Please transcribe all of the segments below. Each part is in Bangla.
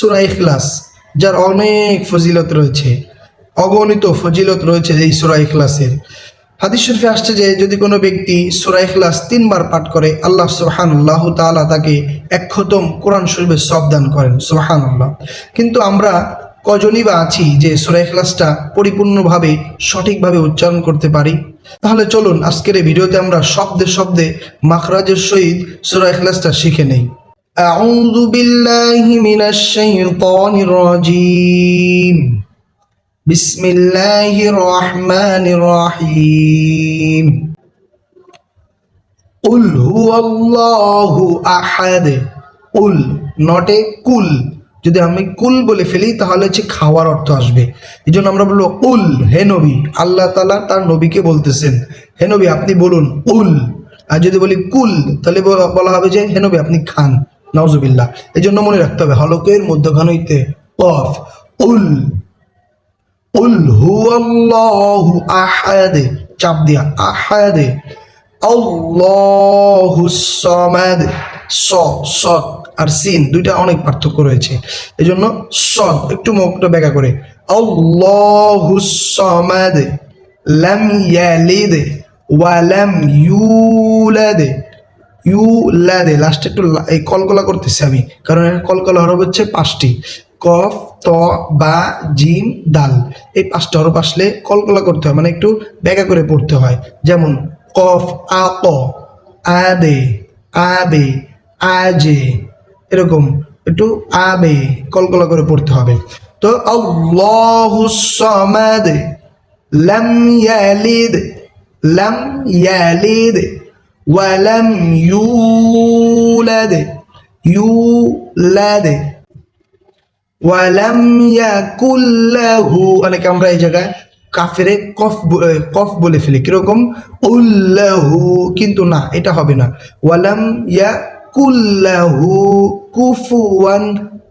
সুরা ইখলাস, যার অনেক ফজিলত রয়েছে, অগণিত ফজিলত রয়েছে এই সুরা ইখলাসের। হাদিস শরীফে আসছে যে, যদি কোনো ব্যক্তি সুরা ইখলাস তিনবার পাঠ করে, আল্লাহ সুবহানাল্লাহু তাআলা তাকে এক খতম কোরআন শরীফের সব দান করেন, সুবহানাল্লাহ। কিন্তু আমরা কজনই বা আছি যে সুরা ইখলাসটা পরিপূর্ণভাবে সঠিকভাবে উচ্চারণ করতে পারি? তাহলে চলুন, আজকের এই ভিডিওতে আমরা শব্দে শব্দে মাখরাজের সহিত সুরা ইখলাসটা শিখে নেই। أعوذ بالله من الشيطان الرجيم بسم الله الرحمن الرحيم قل هو الله أحد قل not a কুল যদি আমি কুল বলে ফেলি তাহলে হচ্ছে খাওয়ার অর্থ আসবে এই জন্য আমরা বলবো উল হে নবী আল্লাহ তালা তার নবীকে বলতেছেন হে নবী আপনি বলুন উল আর যদি বলি কুল তাহলে বলা- বলা হবে যে হে নবী আপনি খান নওজুবিল্লাহ এই জন্য মনে রাখতে হবে, হলকের মধ্যখান হইতে কফ উল উল হুয়াল্লাহু আহাদে, চাপ দিয়া, আহাদে, আল্লাহু সামাদ, স, সদ আর সিন, দুইটা অনেক পার্থক্য রয়েছে। এই জন্য সদ, একটু মুখটা ব্যাখ্যা করে, আল্লাহু সামাদ, লাম ইয়ালিদ, ওয়া লাম ইউলাদ ইউলাদে লাস্টে একটু এই কলকলা করতেছি আমি, কারণ কলকলা হরফ হচ্ছে পাঁচটি। কফ, ত, বা, জিম, দাল, এই পাঁচটা হরফ আসলে কলকলা করতে হয় মানে একটু ব্যাখ্যা করে পড়তে হয়। যেমন, কফ, আ, ক আদে আবে আজে এরকম একটু আবে কলকলা করে পড়তে হবে। তো আল্লাহু ইয়ালিদ, লাম ইয়ালিদ ওয়ালাম ইউলাদ ইউলাদ ওয়ালাম ইয়াকুল্লাহু অনেকে আমরা এই জায়গায় কাফেরে কফ কফ বলে ফেলি। কীরকম? উল্লাহু কিন্তু না, এটা হবে না। ওয়ালাম ইয়াকুল্লাহু কুফুয়ান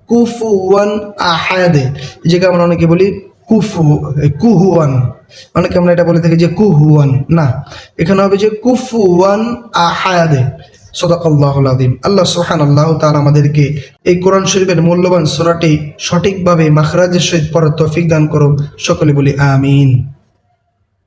কুফুয়ান আহাদে। জায়গায় আমরা অনেকে বলি কুফু কুহুয়ান। অনেকে আমরা এটা বলে থাকি যে কুহুয়ান। না, এখানে হবে যে কুফুয়ান আহাদে সদাকাল্লাহুল আদিম আল্লাহ সোহান আল্লাহ তার আমাদেরকে এই কোরআন শরীফের মূল্যবান সূরাটি সঠিকভাবে মাখরাজের সহিত পড়ার তৌফিক দান করুন। সকলে বলি আমিন।